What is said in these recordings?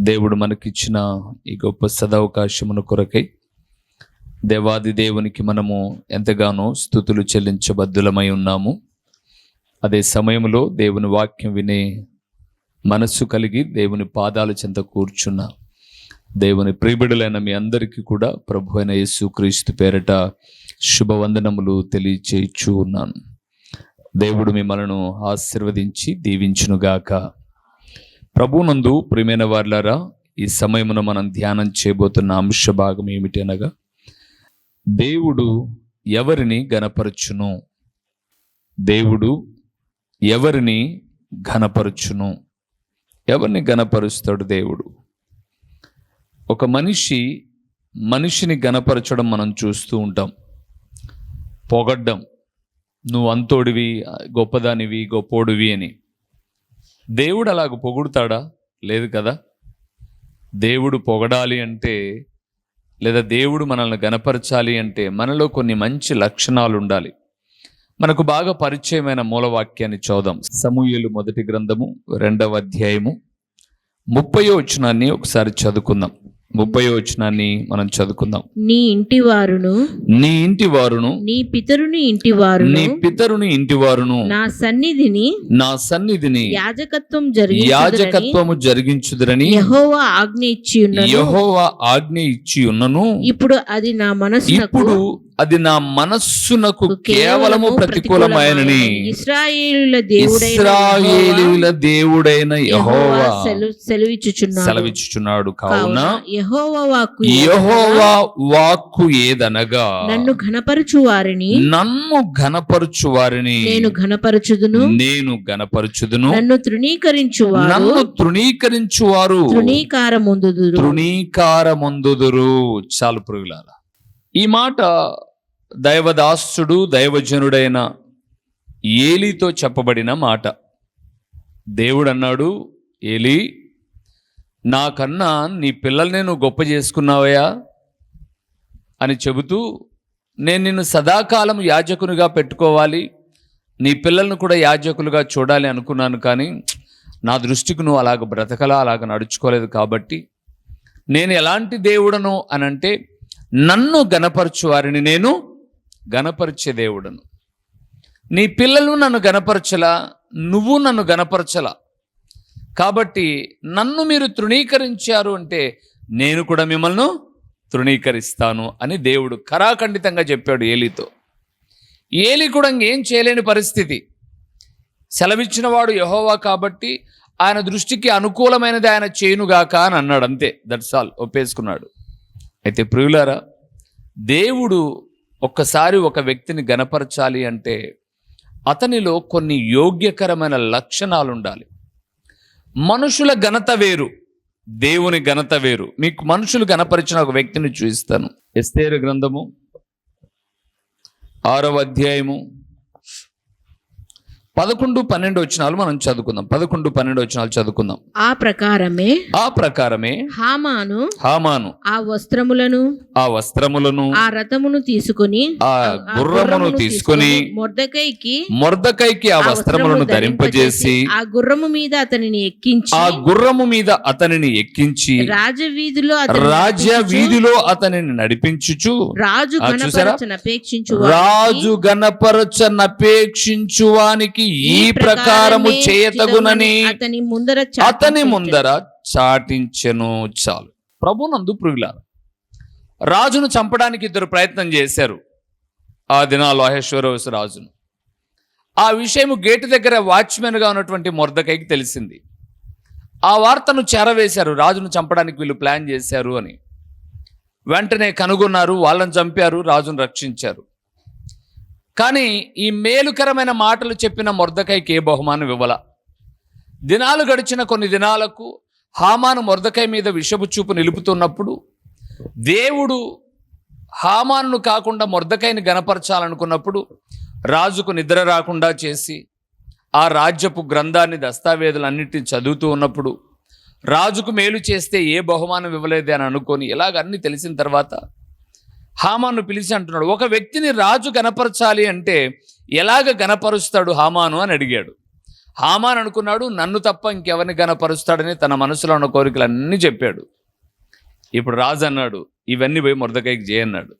దేవుడు మనకిచ్చిన ఈ గొప్ప సదవకాశమును కొరకై దేవాది దేవునికి మనము ఎంతగానో స్థుతులు చెల్లించబద్దులమై ఉన్నాము. అదే సమయంలో దేవుని వాక్యం వినే మనస్సు కలిగి దేవుని పాదాల చెంత కూర్చున్న దేవుని ప్రియబిడులైన మీ అందరికీ కూడా ప్రభు అయిన యేసుక్రీస్తు పేరట శుభవందనములు తెలియచేయచ్చు ఉన్నాను దేవుడు మిమ్మలను ఆశీర్వదించి దీవించునుగాక. ప్రభునందు ప్రియమైన వార్లారా ఈ సమయమున మనం ధ్యానం చేయబోతున్న అంశ భాగం ఏమిటి అనగా దేవుడు ఎవరిని గనపరచును దేవుడు ఎవరిని ఘనపరచును? ఎవరిని గనపరుస్తాడు దేవుడు? ఒక మనిషి మనిషిని గనపరచడం మనం చూస్తూ ఉంటాం. పొగడ్డం నువ్వు అంతోడివి గొప్పదానివి గొప్పోడివి అని. దేవుడు అలాగ పొగుడుతాడా? లేదు కదా. దేవుడు పొగడాలి అంటే లేదా దేవుడు మనల్ని గనపరచాలి అంటే మనలో కొన్ని మంచి లక్షణాలు ఉండాలి. మనకు బాగా పరిచయమైన మూలవాక్యాన్ని చూద్దాం సమూహలు మొదటి గ్రంథము రెండవ అధ్యాయము ముప్పయో వచనాన్ని ఒకసారి చదువుకుందాం. ముప్పయో వచనాన్ని మనం చదువుకుందాం. నీ ఇంటి వారును నీ ఇంటి వారును నీ పితరుని ఇంటి వారును నీ పితరుని ఇంటి వారును నా సన్నిధిని నా సన్నిధిని యాజకత్వం జరిగి యాజకత్వము జరిగించుదురని యహోవా ఆజ్ఞ ఇచ్చి ఉన్నను. యెహోవా ఆజ్ఞ ఇచ్చి ఉన్నను. ఇప్పుడు అది నా మనస్సునకు ఇప్పుడు అది నా మనస్సునకు కేవలము ప్రతికూలమైనని. ఇస్రాయేలుల దేవుడైన యెహోవా యెహోవా సెలవు సెలవిచ్చుచున్నాడు. కావున యెహోవా వాక్కు ఏదనగా నన్ను ఘనపరచు వారిని నన్ను ఘనపరచు వారిని నేను ఘనపరచుదును. నేను ఘనపరచుదును. నన్ను తృణీకరించు నన్ను తృణీకరించు వారు తృణీకారముందుదురు. తృణీకారమందుదురు. చాలు పురుగులాల ఈ మాట దైవదాసుడు దైవజనుడైన ఏలీతో చెప్పబడిన మాట. దేవుడు అన్నాడు ఏలి నాకన్నా నీ పిల్లల్ని నువ్వు గొప్ప చేసుకున్నావయ్యా? అని చెబుతూ నేను నిన్ను సదాకాలం యాజకునిగా పెట్టుకోవాలి. నీ పిల్లల్ని కూడా యాజకులుగా చూడాలి అనుకున్నాను కానీ నా దృష్టికి నువ్వు అలాగ బ్రతకలా అలాగ నడుచుకోలేదు కాబట్టి నేను ఎలాంటి దేవుడను? అని అంటే నన్ను గనపరచు వారిని నేను గనపరిచే దేవుడను. నీ పిల్లలు నన్ను గనపరచలా నువ్వు నన్ను గనపరచలా కాబట్టి నన్ను మీరు తృణీకరించారు అంటే నేను కూడా మిమ్మల్ని తృణీకరిస్తాను అని దేవుడు కరాఖండితంగా చెప్పాడు ఏలితో. ఏలి కూడా ఇంకేం చేయలేని పరిస్థితి. సెలవిచ్చిన వాడు యహోవా కాబట్టి ఆయన దృష్టికి అనుకూలమైనది ఆయన చేయునుగాక అని అన్నాడు అంతే. దట్స్ ఆల్ ఒప్పేసుకున్నాడు. అయితే ప్రియులారా దేవుడు ఒక్కసారి ఒక వ్యక్తిని గనపరచాలి అంటే అతనిలో కొన్ని యోగ్యకరమైన లక్షణాలు ఉండాలి మనుషుల ఘనత వేరు దేవుని ఘనత వేరు. మీకు మనుషులు గనపరిచిన ఒక వ్యక్తిని చూపిస్తాను. ఎస్తేరు గ్రంథము ఆరవ అధ్యాయము పదకొండు పన్నెండు వచనాలు మనం చదువుకుందాం. పదకొండు పన్నెండు వచనాలు చదువుకుందాం. ఆ ప్రకారమే ఆ ప్రకారమే హామాను హామాను ఆ వస్త్రములను ఆ వస్త్రములను ఆ రథమును తీసుకుని ఆ గుర్రమును తీసుకొని మొర్దకైకి మొర్దకైకి ఆ వస్త్రములను ధరింపజేసి ఆ గుర్రము మీద అతనిని ఎక్కించి ఆ గుర్రము మీద అతనిని ఎక్కించి రాజవీధిలో రాజ్య వీధిలో అతనిని నడిపించుచు. రాజు? గణపరచనపేక్షించు రాజు గణపరచనపేక్షించువానికి ఈ ప్రకారము చేయతగునని అతని ముందర అతని ముందర చాటించెను చాలు. ప్రభునందు ప్రియులారు రాజును చంపడానికి ఇద్దరు ప్రయత్నం చేశారు. ఆ దినాలు అహేశ్వరవసు రాజును. ఆ విషయం గేటు దగ్గర వాచ్మెన్గా ఉన్నటువంటి మొర్దకైకి తెలిసింది. ఆ వార్తను చేరవేశారు రాజును చంపడానికి వీళ్ళు ప్లాన్ చేశారు అని. వెంటనే కనుగొన్నారు వాళ్ళని చంపారు రాజును రక్షించారు. కానీ ఈ మేలుకరమైన మాటలు చెప్పిన మొర్దకైకి ఏ బహుమానం ఇవ్వల? దినాలు గడిచిన కొన్ని దినాలకు హామాను మొర్దకై మీద విషపు చూపు నిలుపుతున్నప్పుడు దేవుడు హామాను కాకుండా మొర్దకైని గనపరచాలనుకున్నప్పుడు రాజుకు నిద్ర రాకుండా చేసి ఆ రాజ్యపు గ్రంథాన్ని దస్తావేజులన్నిటిని చదువుతూ ఉన్నప్పుడు రాజుకు మేలు చేస్తే ఏ బహుమానం ఇవ్వలేదే అని అనుకొని ఇలాగ అన్నీ తెలిసిన తర్వాత హామాను పిలిచి అంటున్నాడు ఒక వ్యక్తిని రాజు గనపరచాలి అంటే ఎలాగ గనపరుస్తాడు హామాను? అని అడిగాడు. హామాన్ అనుకున్నాడు నన్ను తప్ప ఇంకెవరిని గనపరుస్తాడని తన మనసులో ఉన్న కోరికలన్నీ చెప్పాడు. ఇప్పుడు రాజు అన్నాడు ఇవన్నీ పోయి మొర్దకైకి చేయన్నాడు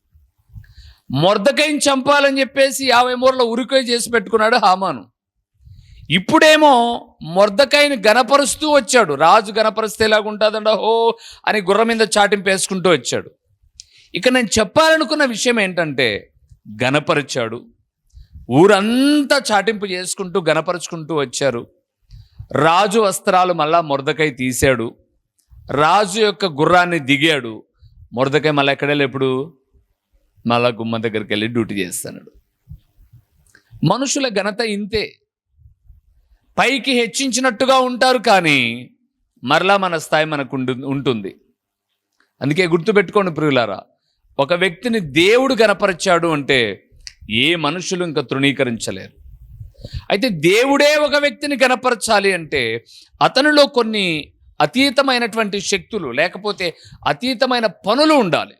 మొర్దకైని చంపాలని చెప్పేసి యాభై మూరల ఉరికాయ చేసి పెట్టుకున్నాడు హామాను. ఇప్పుడేమో మొర్దకాయని గనపరుస్తూ వచ్చాడు రాజు గనపరిస్తే ఎలాగుంటుందండ హో అని గుర్రం మీద చాటింపు వేసుకుంటూ వచ్చాడు. ఇక నేను చెప్పాలనుకున్న విషయం ఏంటంటే గనపరిచాడు ఊరంతా చాటింపు చేసుకుంటూ గనపరుచుకుంటూ వచ్చారు. రాజు వస్త్రాలు మళ్ళా మురదకై తీశాడు. రాజు యొక్క గుర్రాన్ని దిగాడు. మురదకై మళ్ళీ ఎక్కడెళ్ళి ఎప్పుడు? మళ్ళా గుమ్మ దగ్గరికి వెళ్ళి డ్యూటీ చేస్తాడు. మనుషుల ఘనత ఇంతే. పైకి హెచ్చించినట్టుగా ఉంటారు కానీ మరలా మన స్థాయి మనకు ఉంటుంది. అందుకే గుర్తుపెట్టుకోండి ప్రియులారా ఒక వ్యక్తిని దేవుడు గనపరిచాడు అంటే ఏ మనుషులు ఇంకా తృణీకరించలేరు. అయితే దేవుడే ఒక వ్యక్తిని గనపరచాలి అంటే అతనిలో కొన్ని అతీతమైనటువంటి శక్తులు లేకపోతే అతీతమైన పనులు ఉండాలి.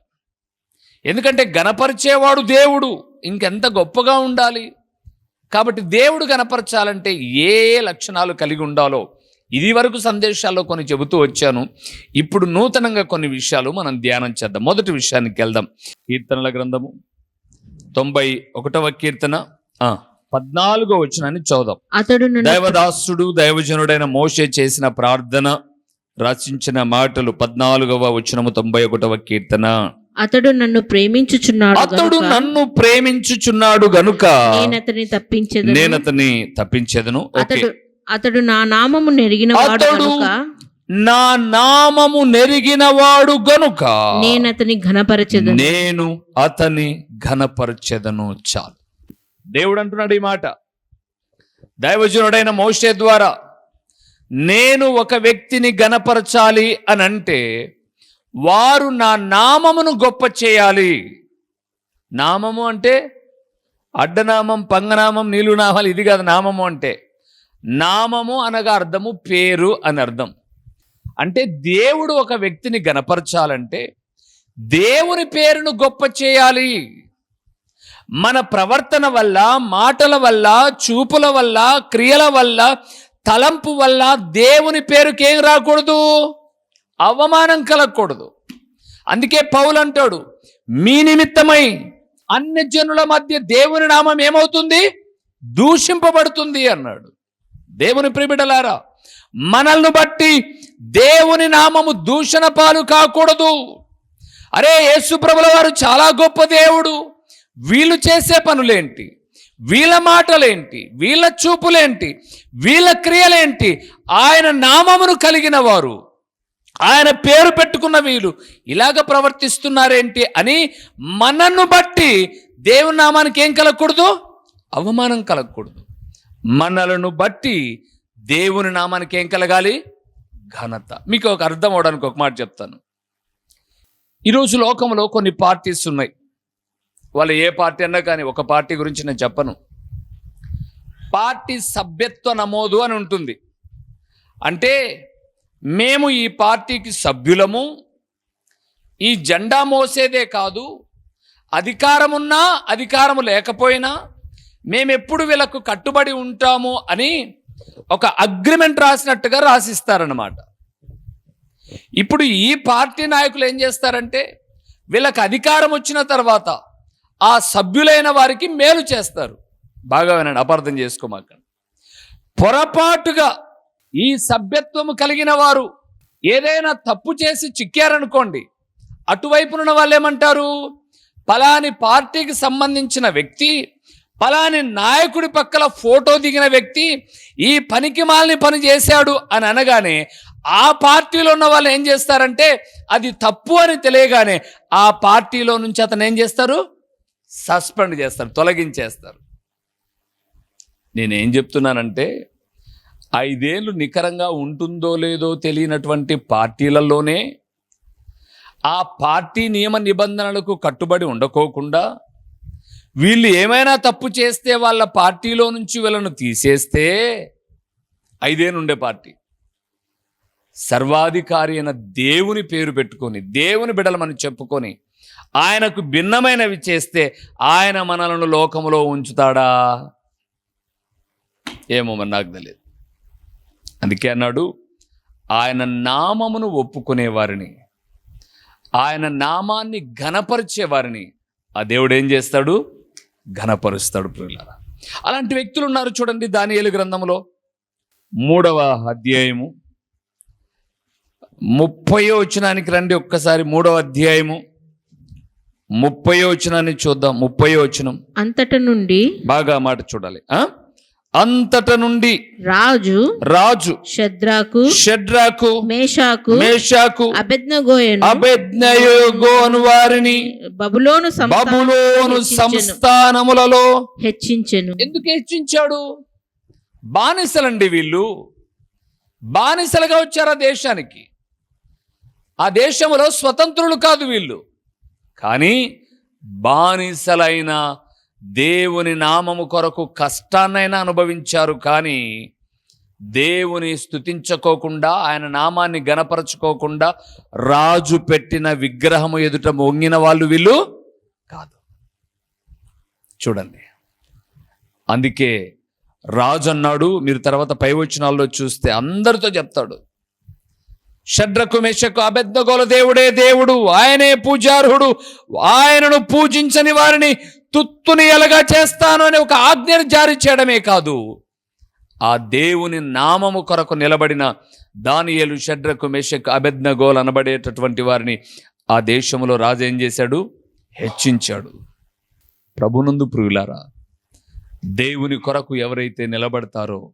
ఎందుకంటే గనపరిచేవాడు దేవుడు ఇంకెంత గొప్పగా ఉండాలి? కాబట్టి దేవుడు కనపరచాలంటే ఏ ఏ లక్షణాలు కలిగి ఉండాలో ఇది వరకు సందేశాల్లో కొన్ని చెబుతూ వచ్చాను. ఇప్పుడు నూతనంగా కొన్ని విషయాలు మనం ధ్యానం చేద్దాం. మొదటి విషయానికి వెళ్దాం. కీర్తనల గ్రంథము తొంభై ఒకటవ కీర్తన. ఆ, పద్నాలుగో వచనాన్ని చదుదాం అతడు దైవదాసుడు దైవజనుడైన మోషే చేసిన ప్రార్థన రచించిన మాటలు పద్నాలుగవ వచనము తొంభై ఒకటవ కీర్తన. అతడు నన్ను ప్రేమించుచున్నాడు అతడు నన్ను ప్రేమించుచున్నాడు గనుక. నేను అతని తప్పించదు నేను అతన్ని తప్పించేదను అతడు అతడు నా నామము నెరిగిన వాడు నా నామము నెరిగిన వాడు గనుక నేను అతని ఘనపరచదు నేను అతని ఘనపరచెదను చాలు. దేవుడు అంటున్నాడు ఈ మాట. దైవజనుడైన మోషే ద్వారా నేను ఒక వ్యక్తిని గణపరచాలి అని అంటే వారు నా నామమును గొప్ప చేయాలి. నామము అంటే అడ్డనామం పంగనామం నీలునామాలు ఇది కాదు నామము అంటే. నామము అనగా అర్థము పేరు అని అర్థం. అంటే దేవుడు ఒక వ్యక్తిని గనపరచాలంటే దేవుని పేరును గొప్ప చేయాలి. మన ప్రవర్తన వల్ల మాటల వల్ల చూపుల వల్ల క్రియల వల్ల తలంపు వల్ల దేవుని పేరుకేం రాకూడదు? అవమానం కలగకూడదు. అందుకే పౌలు అంటాడు మీ నిమిత్తమై అన్ని జనుల మధ్య దేవుని నామం ఏమవుతుంది? దూషింపబడుతుంది అన్నాడు. దేవుని ప్రిబిడలారా మనల్ని బట్టి దేవుని నామము దూషణ పాలు కాకూడదు. అరే యేసుప్రభుల వారు చాలా గొప్ప దేవుడు. వీళ్ళు చేసే పనులేంటి? వీళ్ళ మాటలేంటి? వీళ్ళ చూపులేంటి? వీళ్ళ క్రియలేంటి? ఆయన నామమును కలిగిన వారు ఆయన పేరు పెట్టుకున్న వీళ్ళు ఇలాగ ప్రవర్తిస్తున్నారేంటి అని మనను బట్టి దేవుని నామానికి ఏం కలగకూడదు? అవమానం కలగకూడదు. మనలను బట్టి దేవుని నామానికి ఏం కలగాలి? ఘనత. మీకు ఒక అర్థం అవడానికి ఒక మాట చెప్తాను. ఈరోజు లోకంలో కొన్ని పార్టీస్ ఉన్నాయి. వాళ్ళు ఏ పార్టీ అన్నా కానీ ఒక పార్టీ గురించి నేను చెప్పను. పార్టీ సభ్యత్వ నమోదు అని ఉంటుంది. అంటే మేము ఈ పార్టీకి సభ్యులము. ఈ జెండా మోసేదే కాదు. అధికారమున్నా అధికారము లేకపోయినా మేమెప్పుడు వీళ్ళకు కట్టుబడి ఉంటాము అని ఒక అగ్రిమెంట్ రాసినట్టుగా రాసిస్తారనమాట ఇప్పుడు ఈ పార్టీ నాయకులు ఏం చేస్తారంటే వీళ్ళకి అధికారం వచ్చిన తర్వాత ఆ సభ్యులైన వారికి మేలు చేస్తారు. బాగా వినండి అపార్థం చేసుకోమాక పొరపాటుగా ఈ సభ్యత్వము కలిగిన వారు ఏదైనా తప్పు చేసి చిక్కారనుకోండి అటువైపునున్న వాళ్ళు ఏమంటారు పలాని పార్టీకి సంబంధించిన వ్యక్తి పలాని నాయకుడి పక్కల ఫోటో దిగిన వ్యక్తి ఈ పనికి మాలని పని చేశాడు అని అనగానే ఆ పార్టీలో ఉన్న వాళ్ళు ఏం చేస్తారంటే అది తప్పు అని తెలియగానే ఆ పార్టీలో నుంచి అతను ఏం చేస్తారు? సస్పెండ్ చేస్తారు తొలగించేస్తారు. నేనేం చెప్తున్నానంటే ఐదేళ్ళు నికరంగా ఉంటుందో లేదో తెలియనటువంటి పార్టీలలోనే ఆ పార్టీ నియమ నిబంధనలకు కట్టుబడి ఉండకోకుండా వీళ్ళు ఏమైనా తప్పు చేస్తే వాళ్ళ పార్టీలో నుంచి వీళ్ళను తీసేస్తే ఐదేనుండే పార్టీ. సర్వాధికారి అయిన దేవుని పేరు పెట్టుకొని దేవుని బిడలమని చెప్పుకొని ఆయనకు భిన్నమైనవి చేస్తే ఆయన మనలను లోకములో ఉంచుతాడా? ఏమో మరి నాకు తెలియదు. అందుకే అన్నాడు ఆయన నామమును ఒప్పుకునే వారిని ఆయన నామాన్ని ఘనపరిచే వారిని. ఆ దేవుడు ఏం చేస్తాడు? ఘనపరుస్తాడు ప్రియులారా. అలాంటి వ్యక్తులు ఉన్నారు చూడండి దానియేలు గ్రంథంలో. మూడవ అధ్యాయము. ముప్పయో వచనానికి రండి ఒక్కసారి మూడవ అధ్యాయము. ముప్పయో వచనాన్ని చూద్దాం. ముప్పయో వచనం. అంతట నుండి బాగా మాట చూడాలి. ఆ? అంతట నుండి రాజు రాజు షద్రాకు షడ్రాకు మేషాకు మేషాకు అబెద్నగోయను అబెద్నయోగోను వారిని బబులోను బబులోను సంస్థానములలో హెచ్చించెను. సంస్థానములలో హెచ్చించెను. ఎందుకు హెచ్చించాడు? బానిసలండి వీళ్ళు. బానిసలుగా వచ్చారు ఆ దేశానికి. ఆ దేశంలో స్వతంత్రులు కాదు వీళ్ళు. కానీ బానిసలైన దేవుని నామము కొరకు కష్టాన్నైనా అనుభవించారు కానీ దేవుని స్థుతించుకోకుండా ఆయన నామాన్ని గనపరచుకోకుండా రాజు పెట్టిన విగ్రహము ఎదుట మొంగిన వాళ్ళు వీళ్ళు కాదు. చూడండి. అందుకే రాజు అన్నాడు మీరు తర్వాత పైవచనాల్లో చూస్తే అందరితో చెప్తాడు. షడ్రకు మెషకు అబెద్దగోల దేవుడే దేవుడు ఆయనే పూజార్హుడు ఆయనను పూజించని వారిని తుత్తుని ఎలగా చేస్తాను అని ఒక ఆజ్ఞను జారీ చేయడమే కాదు. ఆ దేవుని నామము కొరకు నిలబడిన దానియేలు షడ్రకు మెషకు అభెజ్ఞగోల్ అనబడేటటువంటి వారిని ఆ దేశంలో రాజు ఏం చేశాడు? హెచ్చించాడు. ప్రభునందు ప్రియులారా దేవుని కొరకు ఎవరైతే నిలబడతారో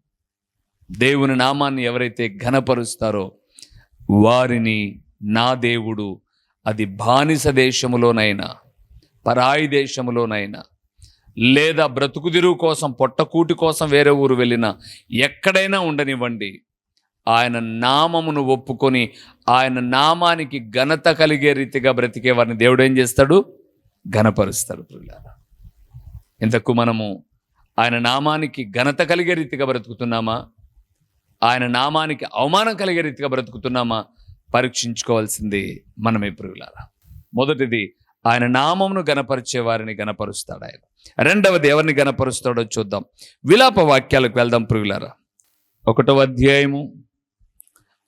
దేవుని నామాన్ని ఎవరైతే ఘనపరుస్తారో వారిని నా దేవుడు అది బానిస దేశములోనైనా పరాయి దేశములోనైనా లేదా బ్రతుకుదిరువు కోసం పొట్టకూటి కోసం వేరే ఊరు వెళ్ళినా ఎక్కడైనా ఉండనివ్వండి. ఆయన నామమును ఒప్పుకొని ఆయన నామానికి ఘనత కలిగే రీతిగా బ్రతికే వారిని దేవుడు ఏం చేస్తాడు? ఘనపరుస్తాడు ప్రియులారా. ఇంతకు మనము ఆయన నామానికి ఘనత కలిగే రీతిగా బ్రతుకుతున్నామా? ఆయన నామానికి అవమానం కలిగే రీతిగా బ్రతుకుతున్నామా? పరీక్షించుకోవాల్సింది మనమే ప్రియులారా. మొదటిది ఆయన నామమును గనపరిచే వారిని గనపరుస్తాడు ఆయన. రెండవది ఎవరిని గనపరుస్తాడో చూద్దాం. విలాప వాక్యాలకు వెళ్దాం ప్రియులారా. ఒకటో అధ్యాయము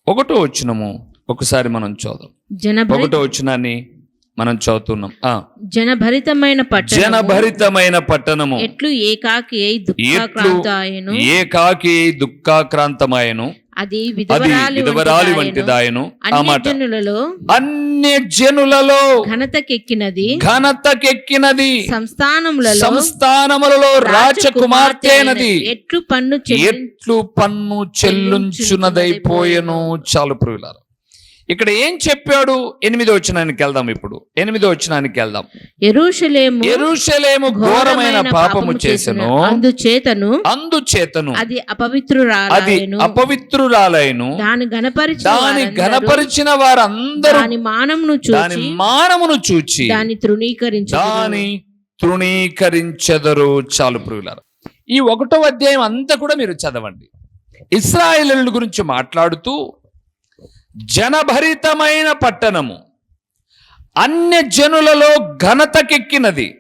ఒకటో వచ్చినము ఒకసారి మనం చూద్దాం జనభరి ఒకటో వచ్చినాన్ని మనం చదువుతున్నాం. జనభరితమైన జనభరితమైన పట్టణము. ఎట్లు ఏకాకి ఎట్లు దుఃఖాక్రాంతాయను? ఏకాకి దుఃఖాక్రాంతమాయను? అది విధవరాలి వంటిదాయెను. వంటిదాయను ఆ అన్య మాట. జనులలో అన్య జనులలో ఘనతకెక్కినది. ఘనతకెక్కినది. సంస్థానములలో సంస్థానములలో రాజకుమార్తె అయినది ఎట్లు పన్ను ఎట్లు పన్ను చెల్లుంచున్నదైపోయెను చాలు ప్రియులారా ఇక్కడ ఏం చెప్పాడు? ఎనిమిదో వచనానికి వెళ్దాం ఇప్పుడు. ఎనిమిదో వచనానికి వెళ్దాం. ఎరుషలేము ఎరుషలేము ఘోరమైన పాపము చేసెను. అందుచేతను అందుచేతను. అది అది అపవిత్రురాలను. అపవిత్రురాలైను దాని గణపరిచిన దాని గణపరిచిన వారందరూ దాని మానమును దాని చూచి మానమును చూచి దాన్ని తృణీకరించు దాని తృణీకరించెదరు. చాలు ప్రియులారు. ఈ ఒకటో అధ్యాయం అంతా కూడా మీరు చదవండి. ఇస్రాయేలుల గురించి మాట్లాడుతూ జనభరితమైన పట్టణము. అన్య జనులలో ఘనతకెక్కినది.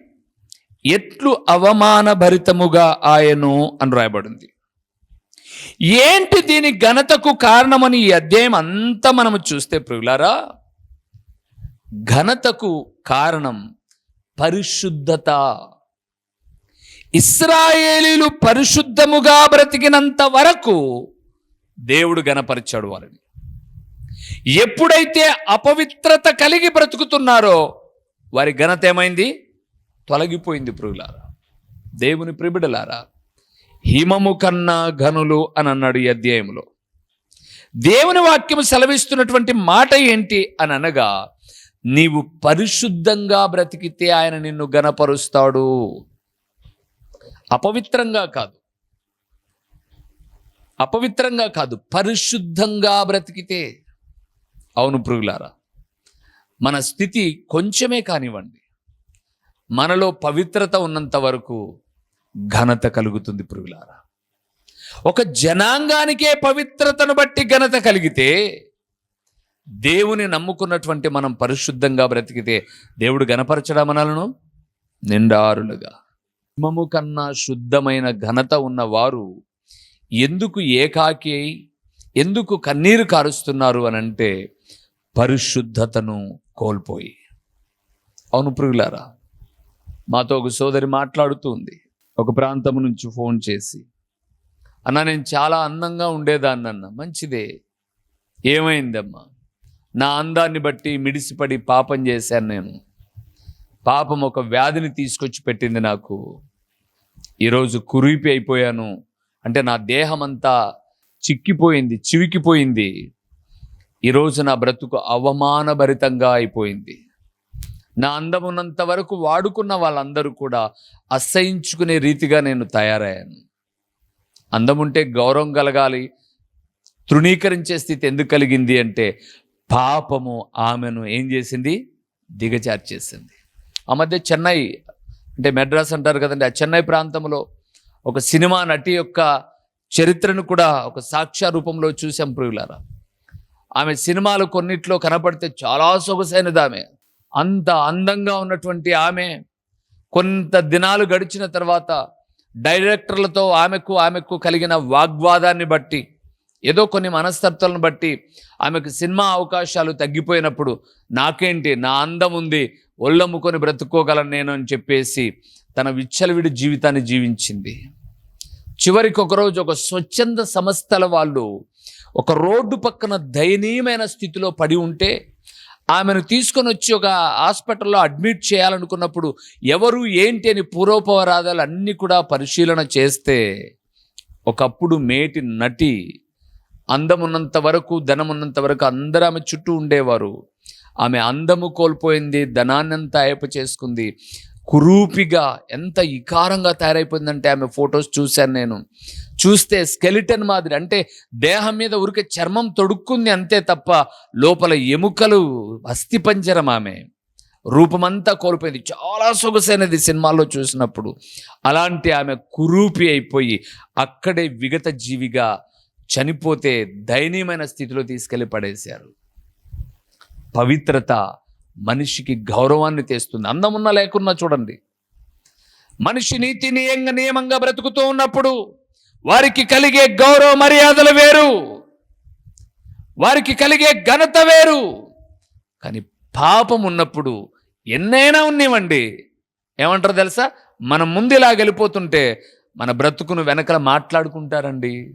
ఎట్లు అవమానభరితముగా ఆయను అని రాయబడింది. ఏంటి దీని ఘనతకు కారణమని ఈ అధ్యాయం అంతా మనము చూస్తే ప్రియులారా? ఘనతకు కారణం పరిశుద్ధత. ఇస్రాయేలీలు పరిశుద్ధముగా బ్రతికినంత వరకు దేవుడు గణపరిచాడు వారిని ఎప్పుడైతే అపవిత్రత కలిగి బ్రతుకుతున్నారో వారి ఘనత ఏమైంది? తొలగిపోయింది ప్రియులారా. దేవుని ప్రిబిడలారా హిమము కన్నా ఘనులు అని అన్నాడు ఈ అధ్యాయంలో దేవుని వాక్యము సెలవిస్తున్నటువంటి మాట ఏంటి అని అనగా నీవు పరిశుద్ధంగా బ్రతికితే ఆయన నిన్ను గణపరుస్తాడు అపవిత్రంగా కాదు. అపవిత్రంగా కాదు పరిశుద్ధంగా బ్రతికితే అవును పురుగులారా మన స్థితి కొంచెమే కానివ్వండి మనలో పవిత్రత ఉన్నంత వరకు ఘనత కలుగుతుంది పురుగులారా ఒక జనాంగానికే పవిత్రతను బట్టి ఘనత కలిగితే దేవుని నమ్ముకున్నటువంటి మనం పరిశుద్ధంగా బ్రతికితే దేవుడు గణపరచడా మనలను? నిండారులుగా. హిమము కన్నా శుద్ధమైన ఘనత ఉన్నవారు ఎందుకు ఏకాకి అయి, ఎందుకు కన్నీరు కారుస్తున్నారు అని అంటే పరిశుద్ధతను కోల్పోయి. అవును ప్రియులారా మాతో ఒక సోదరి మాట్లాడుతూ ఉంది. ఒక ప్రాంతం నుంచి ఫోన్ చేసి అన్న నేను చాలా అందంగా ఉండేదాన్ని అన్న మంచిదే. ఏమైందమ్మా? నా అందాన్ని బట్టి మిడిసిపడి పాపం చేశాను నేను. పాపం ఒక వ్యాధిని తీసుకొచ్చి పెట్టింది నాకు. ఈరోజు కురిపి అయిపోయాను. అంటే నా దేహం అంతా చిక్కిపోయింది చివికిపోయింది. ఈరోజు నా బ్రతుకు అవమానభరితంగా అయిపోయింది. నా అందమున్నంత వరకు వాడుకున్న వాళ్ళందరూ కూడా అసహించుకునే రీతిగా నేను తయారయ్యాను. అందం ఉంటే గౌరవం కలగాలి తృణీకరించే స్థితి ఎందుకు కలిగింది అంటే పాపము ఆమెను ఏం చేసింది? దిగజార్చేసింది ఆ మధ్య చెన్నై అంటే మెడ్రాస్ అంటారు కదండి ఆ చెన్నై ప్రాంతంలో ఒక సినిమా నటి యొక్క చరిత్రను కూడా ఒక సాక్ష్య రూపంలో చూసాం ప్రియులారా. ఆమె సినిమాలు కొన్నిట్లో కనపడితే చాలా సొగసైనది ఆమె. అంత అందంగా ఉన్నటువంటి ఆమె కొంత దినాలు గడిచిన తర్వాత డైరెక్టర్లతో ఆమెకు ఆమెకు కలిగిన వాగ్వాదాన్ని బట్టి ఏదో కొన్ని మనస్తత్వాలను బట్టి ఆమెకు సినిమా అవకాశాలు తగ్గిపోయినప్పుడు నాకేంటి నా అందం ఉంది ఒళ్ళమ్ముకొని బ్రతుక్కోగలను నేను అని చెప్పేసి తన విచ్చలవిడి జీవితాన్ని జీవించింది. చివరికి ఒకరోజు ఒక స్వచ్ఛంద సంస్థల వాళ్ళు ఒక రోడ్డు పక్కన దయనీయమైన స్థితిలో పడి ఉంటే ఆమెను తీసుకొని వచ్చి ఒక హాస్పిటల్లో అడ్మిట్ చేయాలనుకున్నప్పుడు ఎవరు ఏంటి అని పూర్వపరాధాలు అన్నీ కూడా పరిశీలన చేస్తే ఒకప్పుడు మేటి నటి అందమున్నంత వరకు ధనమున్నంత వరకు అందరూ ఆమె చుట్టూ ఉండేవారు. ఆమె అందము కోల్పోయింది ధనాన్నంతా అయప చేసుకుంది. కురూపిగా ఎంత ఇకారంగా తయారైపోయిందంటే ఆమె ఫొటోస్ చూశాను నేను. చూస్తే స్కెలిటన్ మాదిరి అంటే దేహం మీద ఉరికే చర్మం తొడుక్కుంది అంతే తప్ప లోపల ఎముకలు అస్థిపంజరం ఆమె. రూపమంతా కోల్పోయింది. చాలా సొగసైనది సినిమాల్లో చూసినప్పుడు. అలాంటి ఆమె కురూపి అయిపోయి అక్కడే విగత జీవిగా చనిపోతే దయనీయమైన స్థితిలో తీసుకెళ్ళి పడేశారు. పవిత్రత మనిషికి గౌరవాన్ని తెస్తుంది. అందమున్నా లేకున్నా చూడండి. మనిషి నీతి నియంగా నియమంగా బ్రతుకుతూ ఉన్నప్పుడు వారికి కలిగే గౌరవ మర్యాదలు వేరు. వారికి కలిగే ఘనత వేరు. కానీ పాపం ఉన్నప్పుడు ఎన్నైనా ఉన్నివ్వండి. ఏమంటారు తెలుసా? మనం ముందు ఇలా వెళ్ళిపోతుంటే మన బ్రతుకును వెనకల మాట్లాడుకుంటారండి.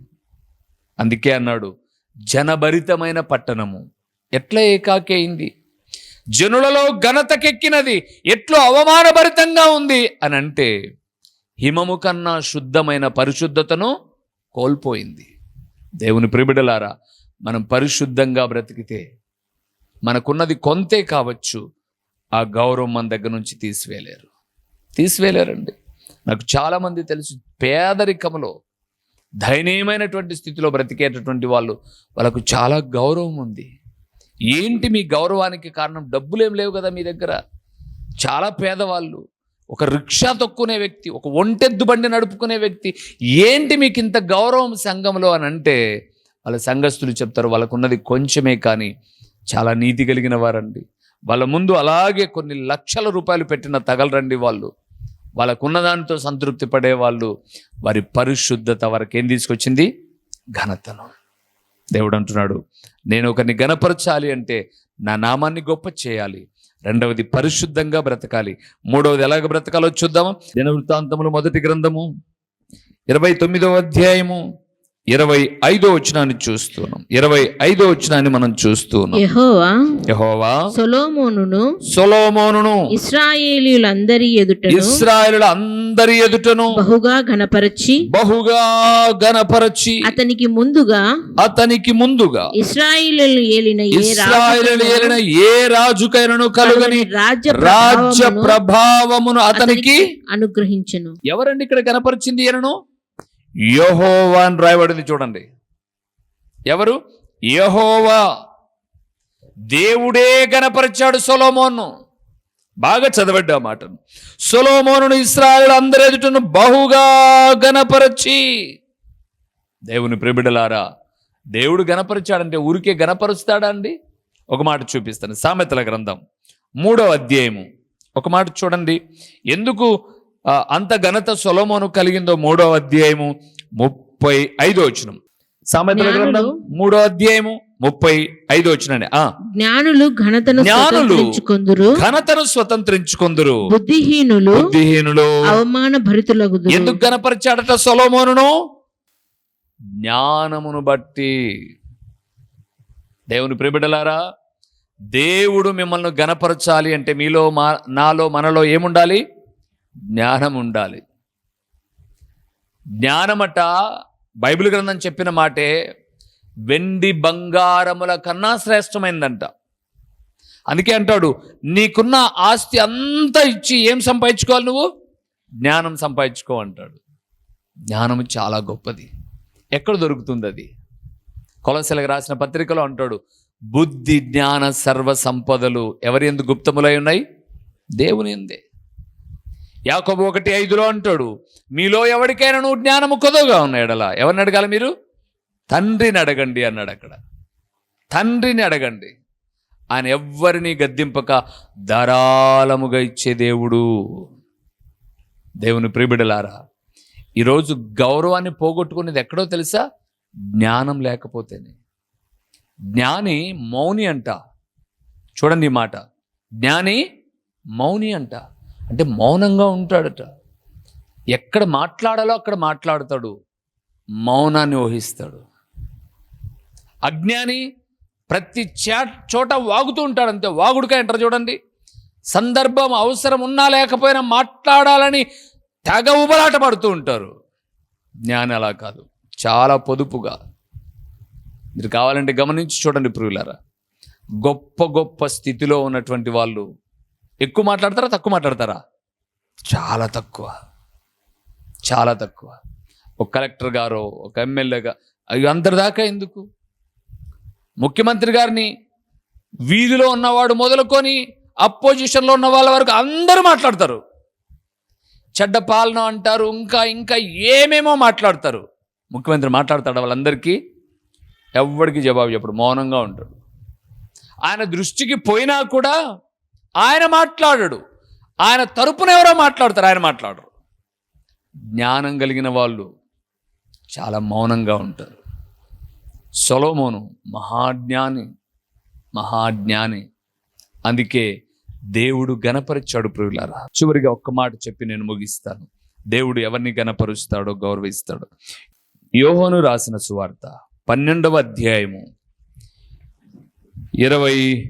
అందుకే అన్నాడు జనభరితమైన పట్టణము. ఎట్లా ఏకాకేయింది జనులలో ఘనతకెక్కినది ఎట్లు అవమానభరితంగా ఉంది అని అంటే హిమము కన్నా శుద్ధమైన పరిశుద్ధతను కోల్పోయింది. దేవుని ప్రిబిడలారా మనం పరిశుద్ధంగా బ్రతికితే మనకున్నది కొంతే కావచ్చు ఆ గౌరవం మన దగ్గర నుంచి తీసివేయలేరు. తీసివేయలేరండి. నాకు చాలామంది తెలుసు పేదరికంలో దయనీయమైనటువంటి స్థితిలో బ్రతికేటటువంటి వాళ్ళు వాళ్ళకు చాలా గౌరవం ఉంది. ఏంటి మీ గౌరవానికి కారణం? డబ్బులేం లేవు కదా మీ దగ్గర. చాలా పేదవాళ్ళు ఒక రిక్షా తొక్కునే వ్యక్తి ఒక ఒంటెద్దు బండి నడుపుకునే వ్యక్తి ఏంటి మీకు ఇంత గౌరవం సంఘంలో అని అంటే వాళ్ళ సంఘస్థులు చెప్తారు వాళ్ళకున్నది కొంచెమే కానీ చాలా నీతి కలిగిన వారండి. వాళ్ళ ముందు అలాగే కొన్ని లక్షల రూపాయలు పెట్టిన తగలరండి వాళ్ళు. వాళ్ళకున్న దానితో సంతృప్తి పడే వాళ్ళు వారి పరిశుద్ధత వరకు ఏం తీసుకొచ్చింది? ఘనతను. దేవుడు అంటున్నాడు నేను ఒకరిని గణపరచాలి అంటే నా నామాన్ని గొప్ప చేయాలి. రెండవది పరిశుద్ధంగా బ్రతకాలి. మూడవది ఎలాగ బ్రతకాలో చూద్దాము దినవృత్తాంతములు మొదటి గ్రంథము ఇరవై తొమ్మిదవ అధ్యాయము. ఇరవై ఐదో వచనాన్ని చూస్తున్నాం ఇరవై ఐదో వచనాన్ని మనం చూస్తున్నాం యెహోవా యహోవా సొలోమోనును ఇస్రాయేలుల అందరి ఎదుటను బహుగా ఘనపరచి బహుగా గణపరచి అతనికి ముందుగా అతనికి ముందుగా ఇస్రాయేలీయులను ఏలిన ఇస్రాయేలు ఏలిన ఏ రాజుకైనను కలుగని రాజ్య రాజ్య ప్రభావమును అతనికి అనుగ్రహించను. ఎవరండి ఇక్కడ కనపరిచింది ఈయనను? యహోవా అని రాయబడింది చూడండి. ఎవరు? యహోవా. దేవుడే గనపరిచాడు సొలోమోను బాగా చదవడ్డా మాటను. సొలోమోను ఇస్రాయల్ అందరి ఎదుటను బహుగా గనపరచి దేవుని ప్రిబిడలారా దేవుడు గనపరిచాడంటే ఊరికే గనపరుస్తాడా అండి? ఒక మాట చూపిస్తాను. సామెతల గ్రంథం మూడో అధ్యాయము. ఒక మాట చూడండి. ఎందుకు అంత ఘనత సొలోమోను కలిగిందో మూడో అధ్యాయము ముప్పై ఐదో వచనం. సామెతల గ్రంథం మూడో అధ్యాయము ముప్పై ఐదో వచనండి ఆ. జ్ఞానులు ఘనతను జ్ఞానులు స్వతంత్రించుకొందురు. ఘనతను స్వతంత్రించుకుందరు. బుద్ధిహీనులు బుద్ధిహీనులు. అవమాన భరితులగుదురు ఎందుకు గనపరిచాడట సొలోమోనును? జ్ఞానమును బట్టి. దేవుని ప్రిబిడలారా దేవుడు మిమ్మల్ని గనపరచాలి అంటే మీలో మా నాలో మనలో ఏముండాలి? జ్ఞానం ఉండాలి జ్ఞానమట బైబిల్ గ్రంథం చెప్పిన మాటే వెండి బంగారముల కన్నా శ్రేష్టమైందంట. అందుకే అంటాడు నీకున్న ఆస్తి అంతా ఇచ్చి ఏం సంపాదించుకోవాలి నువ్వు? జ్ఞానం సంపాదించుకో అంటాడు. జ్ఞానం చాలా గొప్పది. ఎక్కడ దొరుకుతుంది అది కొలసలకు రాసిన పత్రికలో అంటాడు బుద్ధి జ్ఞాన సర్వ సంపదలు ఎవరి ఎందుకు గుప్తములై ఉన్నాయి? దేవుని ఎందే. యాకబు ఒకటి ఐదులో అంటాడు మీలో ఎవరికైనా నువ్వు జ్ఞానము కొదవగా ఉన్నాయడలా ఎవరిని అడగాలి మీరు? తండ్రిని అడగండి అన్నాడు అక్కడ. తండ్రిని అడగండి. ఆయన ఎవ్వరిని గద్దింపక ధారాళముగా ఇచ్చే దేవుడు. దేవుని ప్రిబిడలారా ఈరోజు గౌరవాన్ని పోగొట్టుకునేది ఎక్కడో తెలుసా? జ్ఞానం లేకపోతేనే. జ్ఞాని మౌని అంట. చూడండి మాట. జ్ఞాని మౌని అంట. అంటే మౌనంగా ఉంటాడట. ఎక్కడ మాట్లాడాలో అక్కడ మాట్లాడతాడు. మౌనాన్ని ఊహిస్తాడు. అజ్ఞాని ప్రతి చే చోట వాగుతూ ఉంటాడు అంతే. వాగుడుగా ఎంటర్ చూడండి. సందర్భం అవసరం ఉన్నా లేకపోయినా మాట్లాడాలని తెగ ఉబలాట పడుతూ ఉంటారు. జ్ఞాని అలా కాదు. చాలా పొదుపుగా. మీరు కావాలంటే గమనించి చూడండి ప్రియులారా. గొప్ప గొప్ప స్థితిలో ఉన్నటువంటి వాళ్ళు ఎక్కువ మాట్లాడతారా తక్కువ మాట్లాడతారా? చాలా తక్కువ. చాలా తక్కువ. ఒక కలెక్టర్ గారో ఒక ఎమ్మెల్యేగా అవి అందరి దాకా ఎందుకు? ముఖ్యమంత్రి గారిని వీధిలో ఉన్నవాడు మొదలుకొని అపోజిషన్లో ఉన్న వాళ్ళ వరకు అందరూ మాట్లాడతారు. చెడ్డ పాలన అంటారు ఇంకా ఇంకా ఏమేమో మాట్లాడతారు. ముఖ్యమంత్రి మాట్లాడతాడు వాళ్ళందరికీ? ఎవ్వడికి జవాబు చెప్పడు మౌనంగా ఉంటాడు. ఆయన దృష్టికి పోయినా కూడా ఆయన మాట్లాడడు. ఆయన తరపున ఎవరో మాట్లాడతారు ఆయన మాట్లాడరు. జ్ఞానం కలిగిన వాళ్ళు చాలా మౌనంగా ఉంటారు. సొలోమోను మహాజ్ఞాని మహాజ్ఞాని. అందుకే దేవుడు గణపరిచాడు ప్రియులారా. చివరిగా ఒక్క మాట చెప్పి నేను ముగిస్తాను. దేవుడు ఎవరిని గణపరుస్తాడో గౌరవిస్తాడో. యోహోను రాసిన సువార్త పన్నెండవ అధ్యాయము ఇరవై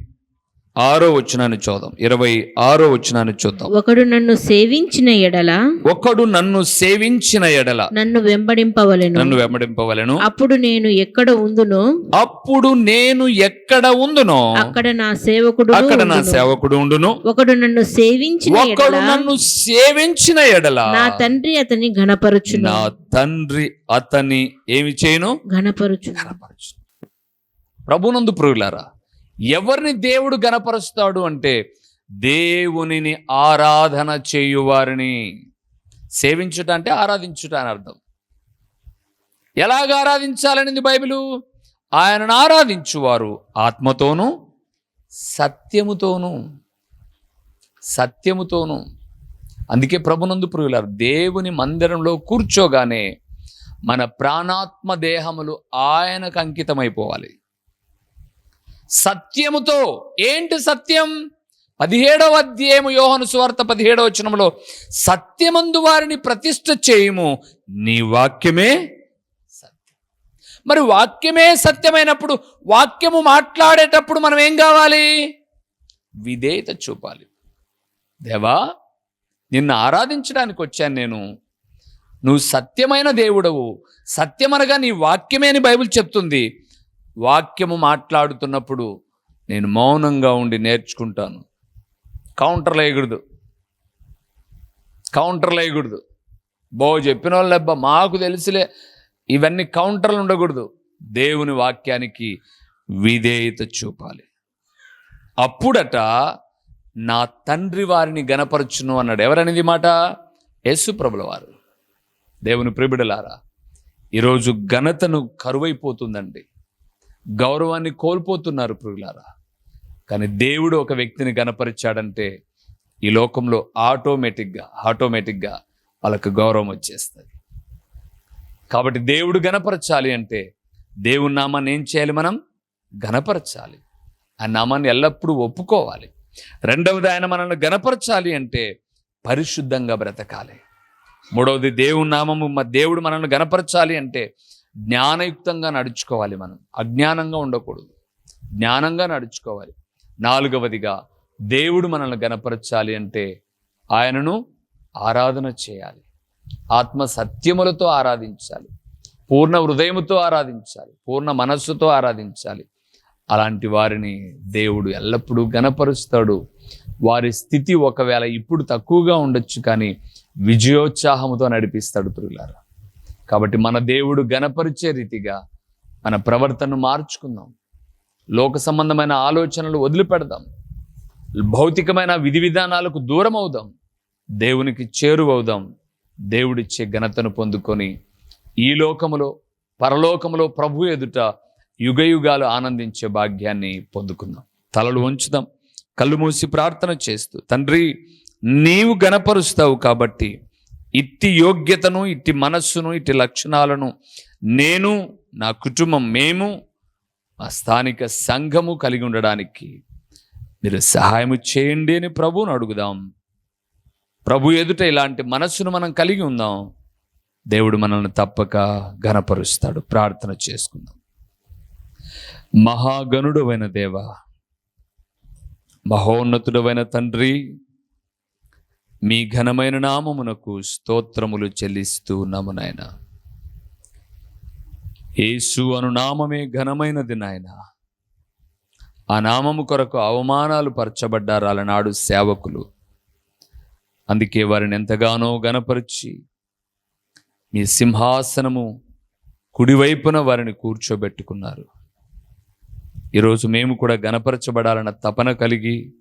ఆరో వచనాన్ని చూద్దాం. ఇరవై ఆరో వచనాన్ని చూద్దాం. ఒకడు నన్ను సేవించిన ఎడల ఒకడు నన్ను సేవించిన ఎడల నన్ను వెంబడింపవలెను. నన్ను వెంబడింపవలెను. అప్పుడు నేను ఎక్కడ ఉందునో? అప్పుడు నేను ఎక్కడ ఉందునో? అక్కడ నా సేవకుడు అక్కడ నా. సేవకుడు ఉండును. ఒకడు నన్ను సేవించిన ఒకడు నన్ను సేవించిన ఎడల నా తండ్రి అతని ఘనపరచును. నా తండ్రి అతని ఏమి చేయను? ఘనపరచు గణపరచు ప్రభునందు ప్రియులారా ఎవరిని దేవుడు గణపరుస్తాడు అంటే దేవునిని ఆరాధన చేయువారిని. సేవించుట అంటే ఆరాధించుట అని అర్థం. ఎలాగ ఆరాధించాలనింది బైబిలు? ఆయనను ఆరాధించువారు ఆత్మతోనూ సత్యముతోనూ సత్యముతోనూ. అందుకే ప్రభునందు ప్రియులారు దేవుని మందిరంలో కూర్చోగానే మన ప్రాణాత్మ దేహములు ఆయనకు అంకితమైపోవాలి. సత్యముతో. ఏంటి సత్యం? పదిహేడవ అధ్యాయము యోహను సువార్త పదిహేడవ వచనంలో సత్యమందు వారిని ప్రతిష్ట చేయుము నీ వాక్యమే సత్యం. మరి వాక్యమే సత్యమైనప్పుడు వాక్యము మాట్లాడేటప్పుడు మనం ఏం కావాలి? విధేయత చూపాలి. దేవా నిన్ను ఆరాధించడానికి వచ్చాను నేను. నువ్వు సత్యమైన దేవుడవు. సత్యమనగా నీ వాక్యమే అని బైబిల్ చెప్తుంది. వాక్యము మాట్లాడుతున్నప్పుడు నేను మౌనంగా ఉండి నేర్చుకుంటాను. కౌంటర్లు వేయకూడదు కౌంటర్లు వేయకూడదు బో చెప్పిన వాళ్ళబ్బా మాకు తెలిసిలే. ఇవన్నీ కౌంటర్లు ఉండకూడదు. దేవుని వాక్యానికి విధేయత చూపాలి. అప్పుడట నా తండ్రి వారిని గనపరచును అన్నాడు. ఎవరనేది మాట? యేసు ప్రభుల వారు. దేవుని ప్రిబిడలారా ఈరోజు ఘనతను కరువైపోతుందండి. గౌరవాన్ని కోల్పోతున్నారు ప్రియులారా. కానీ దేవుడు ఒక వ్యక్తిని గనపరిచాడంటే ఈ లోకంలో ఆటోమేటిక్గా ఆటోమేటిక్గా వాళ్ళకు గౌరవం వచ్చేస్తుంది. కాబట్టి దేవుడు గనపరచాలి అంటే దేవుని నామాన్ని ఏం చేయాలి మనం? గనపరచాలి ఆ నామాన్ని ఎల్లప్పుడూ ఒప్పుకోవాలి. రెండవది ఆయన మనల్ని గనపరచాలి అంటే పరిశుద్ధంగా బ్రతకాలి. మూడవది దేవుని నామము మా దేవుడు మనల్ని గనపరచాలి అంటే జ్ఞానయుక్తంగా నడుచుకోవాలి మనం. అజ్ఞానంగా ఉండకూడదు. జ్ఞానంగా నడుచుకోవాలి. నాలుగవదిగా దేవుడు మనల్ని గనపరచాలి అంటే ఆయనను ఆరాధన చేయాలి. ఆత్మ సత్యములతో ఆరాధించాలి. పూర్ణ హృదయముతో ఆరాధించాలి. పూర్ణ మనస్సుతో ఆరాధించాలి. అలాంటి వారిని దేవుడు ఎల్లప్పుడూ గనపరుస్తాడు. వారి స్థితి ఒకవేళ ఇప్పుడు తక్కువగా ఉండొచ్చు కానీ విజయోత్సాహముతో నడిపిస్తాడు ప్రియులారా. కాబట్టి మన దేవుడు గణపరిచే రీతిగా మన ప్రవర్తనను మార్చుకుందాం. లోక సంబంధమైన ఆలోచనలు వదిలిపెడదాం. భౌతికమైన విధి విధానాలకు దూరం అవుదాం. దేవునికి చేరువవుదాం దేవుడిచ్చే ఘనతను పొందుకొని ఈ లోకములో పరలోకములో ప్రభు ఎదుట యుగయుగాలు ఆనందించే భాగ్యాన్ని పొందుకుందాం. తలలు ఉంచుదాం కళ్ళు మూసి ప్రార్థన చేస్తూ తండ్రి నీవు గణపరుస్తావు కాబట్టి ఇట్టి యోగ్యతను ఇట్టి మనస్సును ఇట్టి లక్షణాలను నేను నా కుటుంబం మేము మా స్థానిక సంఘము కలిగి ఉండడానికి మీరు సహాయము చేయండి అని ప్రభువును అడుగుదాం. ప్రభు ఎదుట ఇలాంటి మనస్సును మనం కలిగి ఉందాం. దేవుడు మనల్ని తప్పక ఘనపరుస్తాడు. ప్రార్థన చేసుకుందాం. మహాగణుడవైన దేవ మహోన్నతుడవైన తండ్రి మీ ఘనమైన నామమునకు స్తోత్రములు చెల్లిస్తూ ఉన్నాము నాయన. యేసు అను నామమే ఘనమైనది నాయన. ఆ నామము కొరకు అవమానాలు పరచబడ్డారు అలనాడు సేవకులు. అందుకే వారిని ఎంతగానో గనపరిచి మీ సింహాసనము కుడివైపున వారిని కూర్చోబెట్టుకున్నారు. ఈరోజు మేము కూడా గనపరచబడాలన్న తపన కలిగి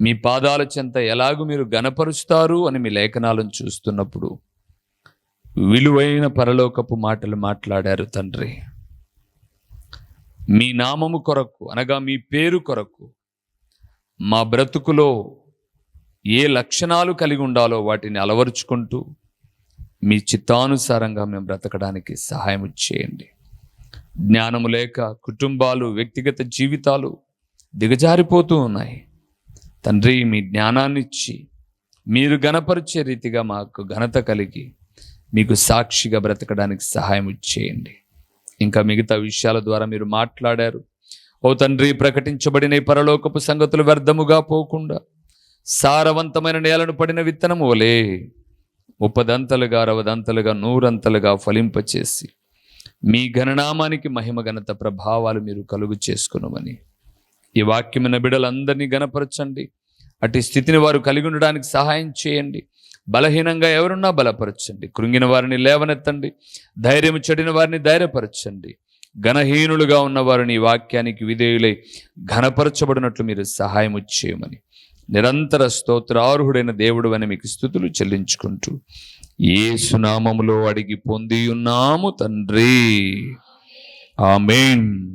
మీ పాదాల చెంత ఎలాగూ మీరు గనపరుస్తారు అని మీ లేఖనాలను చూస్తున్నప్పుడు విలువైన పరలోకపు మాటలు మాట్లాడారు తండ్రి. మీ నామము కొరకు అనగా మీ పేరు కొరకు మా బ్రతుకులో ఏ లక్షణాలు కలిగి ఉండాలో వాటిని అలవరుచుకుంటూ మీ చిత్తానుసారంగా మేము బ్రతకడానికి సహాయం చేయండి. జ్ఞానము లేక కుటుంబాలు వ్యక్తిగత జీవితాలు దిగజారిపోతూ ఉన్నాయి. తండ్రి మీ జ్ఞానాన్ని ఇచ్చి మీరు గణపరిచే రీతిగా మాకు ఘనత కలిగి మీకు సాక్షిగా బ్రతకడానికి సహాయం చేయండి. ఇంకా మిగతా విషయాల ద్వారా మీరు మాట్లాడారు. ఓ తండ్రి ప్రకటించబడిన ఈ పరలోకపు సంగతులు వ్యర్థముగా పోకుండా సారవంతమైన నేలను పడిన విత్తనము వలే ముప్పదంతలుగా అరవదంతలుగా నూరంతలుగా ఫలింపచేసి మీ ఘననామానికి మహిమ ఘనత ప్రభావాలు మీరు కలుగు చేసుకునమని ఈ వాక్యమైన బిడలందరినీ గనపరచండి అటు స్థితిని వారు కలిగి ఉండడానికి సహాయం చేయండి. బలహీనంగా ఎవరున్నా బలపరచండి. కృంగిన వారిని లేవనెత్తండి. ధైర్యం చెడిన వారిని ధైర్యపరచండి. ఘనహీనులుగా ఉన్న వారిని ఈ వాక్యానికి విధేయులై ఘనపరచబడినట్లు మీరు సహాయం చేయమని నిరంతర స్తోత్రార్హుడైన దేవుడు అని మీకు స్థుతులు చెల్లించుకుంటూ ఏ సునామములో అడిగి పొంది ఉన్నాము తండ్రి. ఆమెన్.